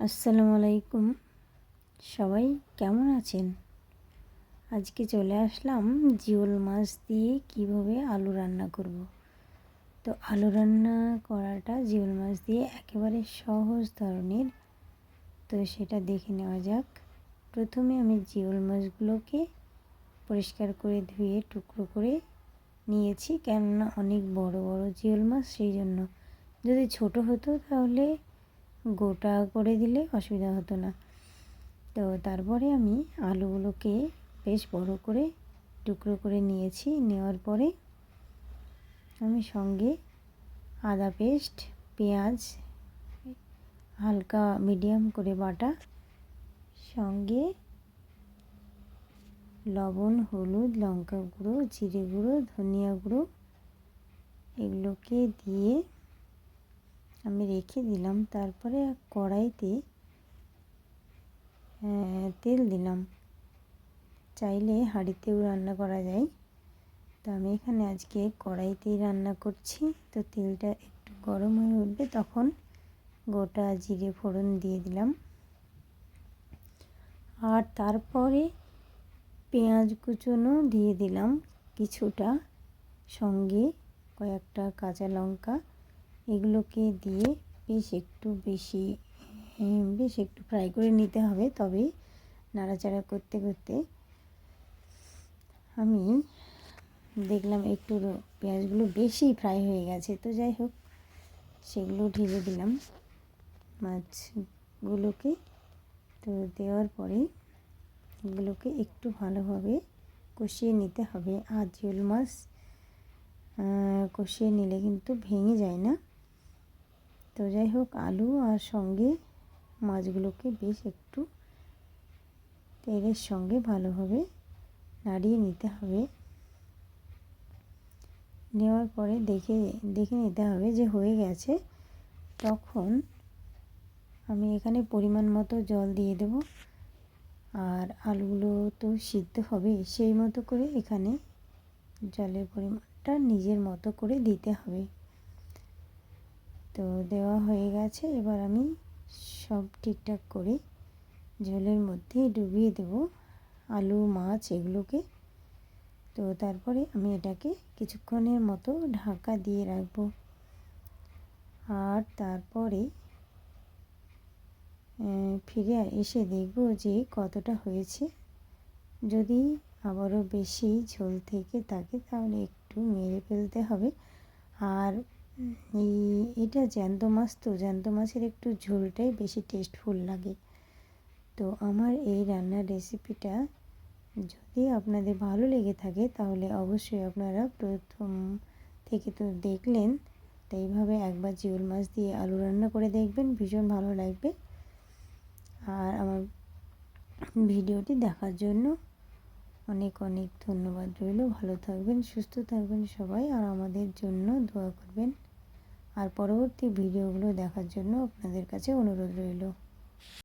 আসসালামু আলাইকুম। সবাই কেমন আছেন? আজকে চলে আসলাম জিওল মাছ দিয়ে কীভাবে আলু রান্না করব। তো আলু রান্না করাটা জিওল মাছ দিয়ে একেবারে সহজ ধরনের। তো সেটা দেখে নেওয়া যাক। প্রথমে আমি জিওল মাছগুলোকে পরিষ্কার করে ধুয়ে টুকরো করে নিয়েছি, কেননা অনেক বড় বড় জিওল মাছ, সেই জন্য। যদি ছোট হতো তাহলে গোটা করে দিলে অসুবিধা হতো না। তো তারপরে আমি আলুগুলোকে বেশ বড় করে টুকরো করে নিয়েছি। নেওয়ার পরে আমি সঙ্গে আদা পেস্ট, পেঁয়াজ, হালকা মিডিয়াম করে বাটা, সঙ্গে লবণ, হলুদ, লঙ্কা গুঁড়ো, জিরে গুঁড়ো, ধনিয়া গুঁড়ো এগুলোকে দিয়ে আমি রেখে দিলাম, তারপরে কড়াইতে তেল দিলাম। চাইলে হাঁড়িতেও রান্না করা যায়। তো আমি এখানে আজকে কড়াইতেই রান্না করছি। তো তেলটা একটু গরম হয়ে উঠবে, তখন গোটা জিরে ফোড়ন দিয়ে দিলাম। আর তারপরে পেঁয়াজ কুচনো দিয়ে দিলাম কিছুটা। সঙ্গে কয়েকটা কাঁচা লঙ্কা এগুলোকে দিয়ে বেশ একটু বেশি বেশ একটু ফ্রাই করে নিতে হবে। তবে নাড়াচাড়া করতে করতে আমি দেখলাম একটু পেঁয়াজগুলো বেশি ফ্রাই হয়ে গেছে। তো যাই হোক, সেগুলো ঢেলে দিলাম মাছগুলোকে। তো দেওয়ার পরে এগুলোকে একটু ভালোভাবে কষিয়ে নিতে হবে। আর জিওল মাছ কষিয়ে নিলে কিন্তু ভেঙে যায় না। তো যাই হোক, আলু আর সঙ্গে মাছগুলোকে বেশ একটু তেলের সঙ্গে ভালোভাবে নাড়িয়ে নিতে হবে। নেওয়ার পরে দেখে দেখে নিতে হবে যে হয়ে গেছে। তখন আমি এখানে পরিমাণ মতো জল দিয়ে দেব। আর আলুগুলো তো সিদ্ধ হবে সেই মতো করে এখানে জলের পরিমাণটা নিজের মতো করে দিতে হবে। তো দেওয়া হয়ে গেছে। এবার আমি সব ঠিকঠাক করে ঝোলের মধ্যে ডুবিয়ে দেব। আলু, মাছ এগুলোকে। তো তারপরে আমি এটাকে কিছুক্ষণের মতো ঢাকা দিয়ে রাখব। আর তারপরে ফিরে এসে দেখব যে কতটা হয়েছে। যদি আবারও বেশি ঝোল থেকে থাকে, তাহলে একটু মেরে ফেলতে হবে। আর এই এটা জ্যান্ত মাছ তো, জ্যান্ত মাছের একটু ঝোলটাই বেশি টেস্টফুল লাগে। তো আমার এই রান্নার রেসিপিটা যদি আপনাদের ভালো লেগে থাকে, তাহলে অবশ্যই আপনারা প্রথম থেকে তো দেখলেন, তো এইভাবে একবার জিওল মাছ দিয়ে আলু রান্না করে দেখবেন, ভীষণ ভালো লাগবে। আর আমার ভিডিওটি দেখার জন্য অনেক অনেক ধন্যবাদ রইল। ভালো থাকবেন, সুস্থ থাকবেন সবাই, আর আমাদের জন্য দোয়া করবেন। আর পরবর্তী ভিডিওগুলো দেখার জন্য আপনাদের কাছে অনুরোধ রইল।